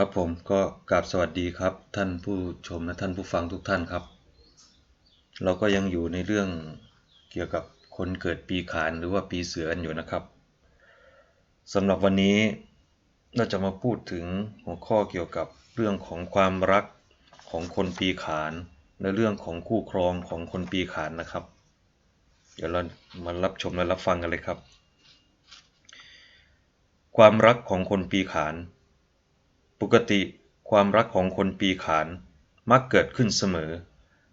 ครับผมก็กราบสวัสดีครับท่านผู้ชมและท่านผู้ฟังทุกท่านครับ เราก็ยังอยู่ในเรื่องเกี่ยวกับคนเกิดปีขานหรือว่าปีเสือกันอยู่นะครับสำหรับวันนี้เราจะมาพูดถึงหัวข้อเกี่ยวกับเรื่องของความรักของคนปีขาน และเรื่องของคู่ครองของคนปีขานนะครับ เดี๋ยวเรามารับชมและรับฟังกันเลยครับ ความรักของคนปีขาน ปกติความรักของคนปีขานมักเกิดขึ้นเสมอ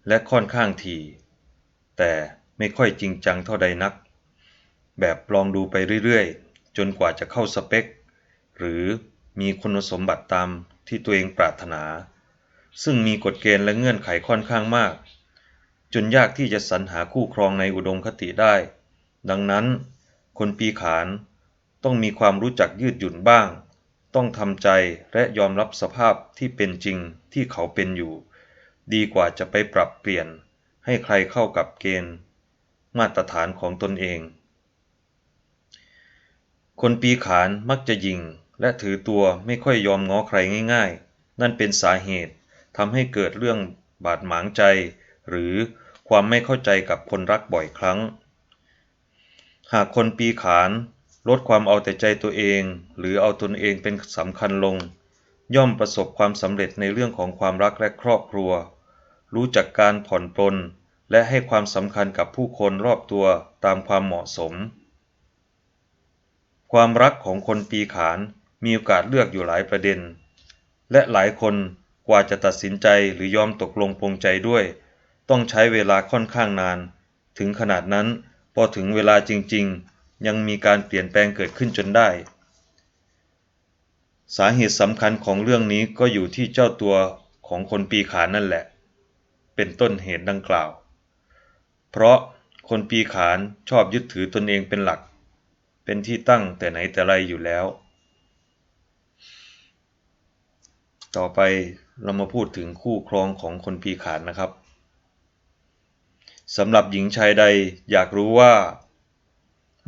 และค่อนข้างทีแต่ไม่ค่อยจริงจังเท่าใดนัก แบบลองดูไปเรื่อยๆ จนกว่าจะเข้าสเปค หรือมีคุณสมบัติตามที่ตัวเองปรารถนา ซึ่งมีกฎเกณฑ์และเงื่อนไขค่อนข้างมาก จนยากที่จะสรรหาคู่ครองในอุดมคติได้ ดังนั้น คนปีขานต้องมีความรู้จักยืดหยุ่นบ้าง ต้องทำใจและยอมรับสภาพที่เป็นจริงที่เขาเป็นอยู่ ดีกว่าจะไปปรับเปลี่ยน ให้ใครเข้ากับเกณฑ์ มาตรฐานของตนเอง คนปีขานมักจะยิงและถือตัวไม่ค่อยยอมง้อใครง่าย ๆ นั่นเป็นสาเหตุทำให้เกิดเรื่องบาดหมางใจ หรือความไม่เข้าใจกับคนรักบ่อยครั้ง หากคนปีขาน ลดความเอาแต่ใจตัวเอง หรือเอาตนเองเป็นสำคัญลง ย่อมประสบความสำเร็จในเรื่องของความรักและครอบครัว รู้จักการผ่อนปลนและให้ความสำคัญกับผู้คนรอบตัวตามความเหมาะสม ความรักของคนปีขานมีโอกาสเลือกอยู่หลายประเด็น และหลายคนกว่าจะตัดสินใจหรือยอมตกลงปรงใจด้วย ต้องใช้เวลาค่อนข้างนาน ถึงขนาดนั้นพอถึงเวลาจริง ๆ ยังมีการเปลี่ยนแปลงเกิดขึ้นจนได้ สาเหตุสำคัญของเรื่องนี้ก็อยู่ที่เจ้าตัวของคนปีขานนั่นแหละ เป็นต้นเหตุดังกล่าว เพราะคนปีขานชอบยึดถือตนเองเป็นหลัก เป็นที่ตั้งแต่ไหนแต่ไรอยู่แล้ว ต่อไปเรามาพูดถึงคู่ครองของคนปีขานนะครับสำหรับหญิงชายใดอยากรู้ว่า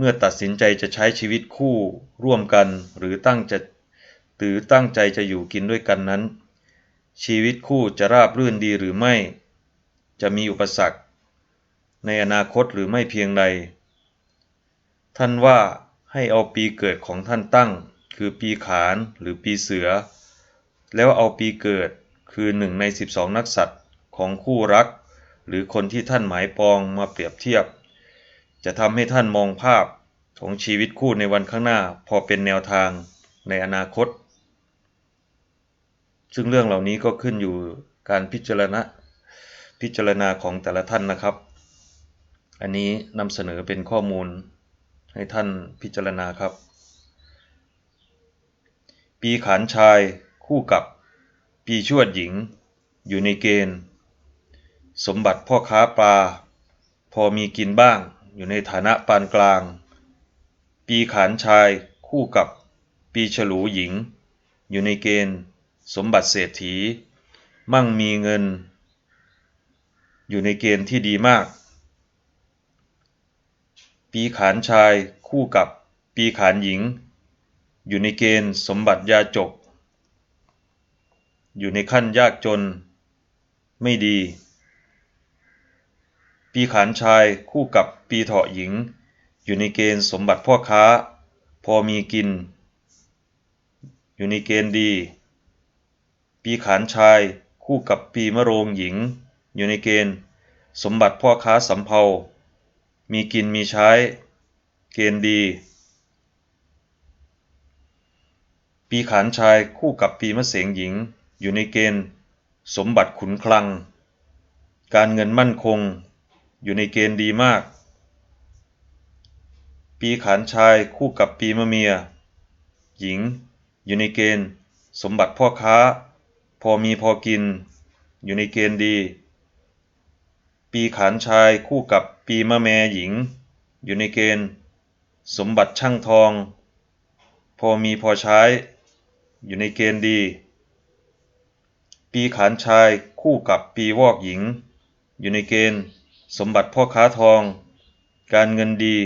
เมื่อตัดสินใจจะใช้ชีวิตคู่ร่วมกัน หรือตั้งจะหรือตั้งใจจะอยู่กินด้วยกันนั้น ชีวิตคู่จะราบรื่นดีหรือไม่ จะมีอุปสรรค ในอนาคตหรือไม่เพียงใด ท่านว่าให้เอาปีเกิดของท่านตั้ง คือปีขานหรือปีเสือ แล้วเอาปีเกิดคือหนึ่งใน 12 นักสัตว์ของคู่รัก หรือคนที่ท่านหมายปองมาเปรียบเทียบ จะทำให้ท่านมองภาพของชีวิตคู่ในวันข้างหน้าพอเป็นแนวทางในอนาคต ซึ่งเรื่องเหล่านี้ก็ขึ้นอยู่การพิจารณาพิจารณาของแต่ละท่านนะครับ อันนี้นำเสนอเป็นข้อมูลให้ท่านพิจารณาครับ ปีขานชายคู่กับปีชวดหญิง อยู่ในเกณฑ์ สมบัติพ่อค้าปลา พอมีกินบ้าง อยู่ในฐานะปานกลาง ปีขานชายคู่กับปีฉลูหญิง อยู่ในเกณฑ์ สมบัติเศรษฐี มั่งมีเงิน อยู่ในเกณฑ์ที่ดีมาก ปีขานชายคู่กับปีขานหญิง อยู่ในเกณฑ์สมบัติยาจก อยู่ในขั้นยากจน ไม่ดี ปีขานชายคู่กับปีเถาะหญิง อยู่ในเกณฑ์สมบัติพ่อค้า พอมีกิน อยู่ในเกณฑ์ดี ปีขานชายคู่กับปีมะโรงหญิง อยู่ในเกณฑ์ สมบัติพ่อค้าสำเภา มีกินมีใช้ เกณฑ์ดี ปีขานชายคู่กับปีมะเสงหญิง อยู่ในเกณฑ์ สมบัติขุนคลัง การเงินมั่นคง อยู่ในเกณฑ์ดีมาก ปีขานชายคู่กับปีมะเมีย หญิง อยู่ในเกณฑ์ สมบัติพ่อค้า พอมีพอกิน อยู่ในเกณฑ์ดี ปีขานชายคู่กับปีมะแมหญิง อยู่ในเกณฑ์ สมบัติช่างทอง พอมีพอใช้ อยู่ในเกณฑ์ดี ปีขานชายคู่กับปีวอกหญิง อยู่ในเกณฑ์ สมบัติพ่อค้าทอง การเงินดี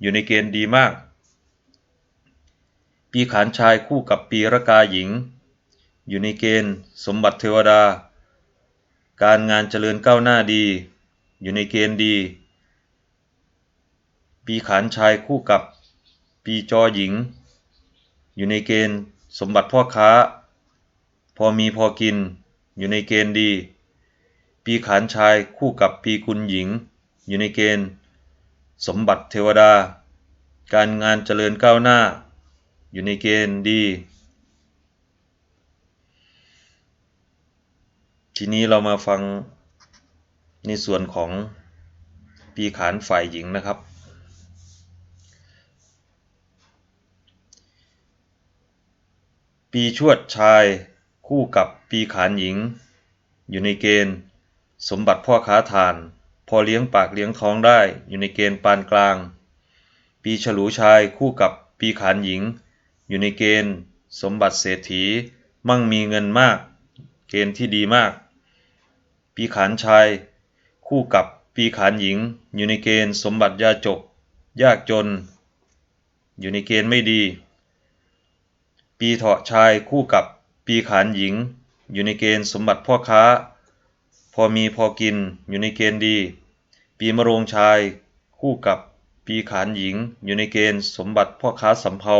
อยู่ในเกณฑ์ดีมาก ปีขานชายคู่กับปีระกาหญิง อยู่ในเกณฑ์ สมบัติเทวดา การงานเจริญก้าวหน้าดี อยู่ในเกณฑ์ดี ปีขานชายคู่กับปีจอหญิง อยู่ในเกณฑ์ สมบัติพ่อค้า พอมีพอกิน อยู่ในเกณฑ์ดี ปีขานชายคู่กับปีกุลหญิง อยู่ในเกณฑ์ สมบัติเทวดา การงานเจริญก้าวหน้า อยู่ในเกณฑ์ดี ทีนี้เรามาฟังในส่วนของปีขานฝ่ายหญิงนะครับ ปีชวดชายคู่กับปีขานหญิง อยู่ในเกณฑ์ สมบัติพ่อค้าทาน พอเลี้ยงปากเลี้ยงท้องได้อยู่ในเกณฑ์ปานกลาง ปีฉลูชายคู่กับปีขานหญิง อยู่ในเกณฑ์ สมบัติเศรษฐี มั่งมีเงินมาก เกณฑ์ที่ดีมาก ปีขานชาย คู่กับปีขานหญิง อยู่ในเกณฑ์สมบัติยาจก ยากจน อยู่ในเกณฑ์ไม่ดี ปีเถาะชายคู่กับปีขานหญิง อยู่ในเกณฑ์สมบัติพ่อค้า พอมีพอกินอยู่ในเกณฑ์ดี ปีมะโรงชาย คู่กับปีขานหญิงอยู่ในเกณฑ์สมบัติพ่อค้าสำเภา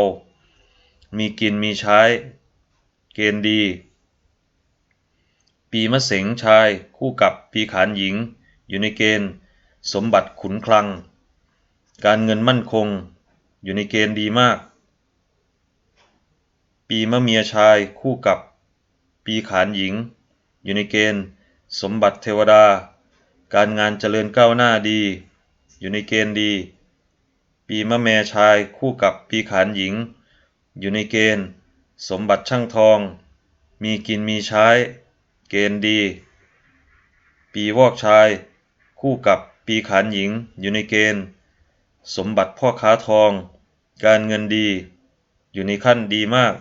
มีกินมีใช้ เกณฑ์ดี ปีมะเสงชาย คู่กับปีขานหญิง อยู่ในเกณฑ์ สมบัติขุนคลัง การเงินมั่นคง อยู่ในเกณฑ์ดีมาก ปีมะเมียชาย คู่กับ ปีขานหญิง อยู่ในเกณฑ์ สมบัติเทวดา การงานเจริญก้าวหน้าดี อยู่ในเกณฑ์ดี ปีมะแม่ชายคู่กับปีขานหญิง อยู่ในเกณฑ์ สมบัติช่างทอง มีกินมีใช้ เกณฑ์ดี ปีวอกชาย คู่กับปีขานหญิง อยู่ในเกณฑ์ สมบัติพ่อค้าทอง การเงินดี อยู่ในขั้นดีมาก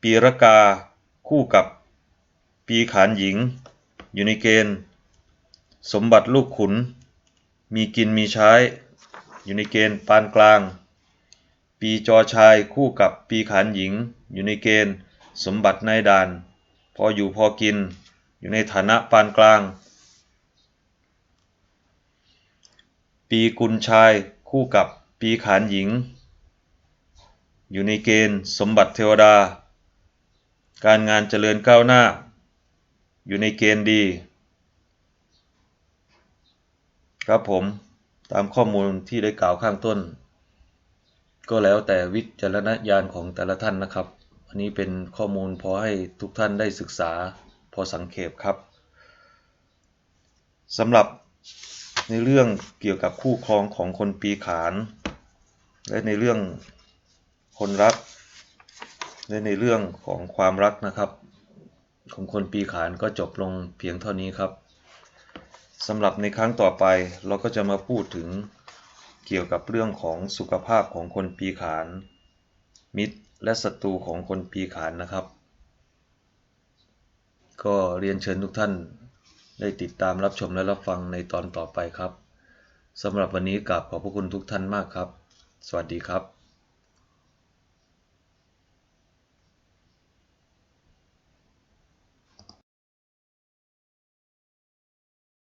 ปีรกาคู่กับ ปีขานหญิง อยู่ในเกณฑ์ สมบัติลูกขุน มีกินมีใช้ อยู่ในเกณฑ์ปานกลาง ปีจอชายคู่กับปีขานหญิง อยู่ในเกณฑ์ สมบัตินายด่าน พออยู่พอกิน อยู่ในฐานะปานกลาง ปีกุลชายคู่กับปีขานหญิง อยู่ในเกณฑ์ สมบัติเทวดา การงานเจริญก้าวหน้า อยู่ในเกณฑ์ดี ครับผมตามข้อมูลที่ได้กล่าวข้างต้น ก็แล้วแต่วิจารณญาณของแต่ละท่านนะครับ อันนี้เป็นข้อมูลพอให้ทุกท่านได้ศึกษาพอสังเขปครับสำหรับในเรื่องเกี่ยวกับคู่ครองของคนปีขาน และในเรื่องคนรัก และในเรื่องของความรักนะครับ ของคนปีขานก็จบลงเพียงเท่านี้ครับสำหรับในครั้งต่อไปเราก็จะมาพูดถึงเกี่ยวกับเรื่องของสุขภาพของคนปีขาน มิตรและศัตรูของคนปีขานนะครับ ก็เรียนเชิญทุกท่านได้ติดตามรับชมและรับฟังในตอนต่อไปครับสำหรับวันนี้กราบขอบพระคุณทุกท่านมากครับ สวัสดีครับ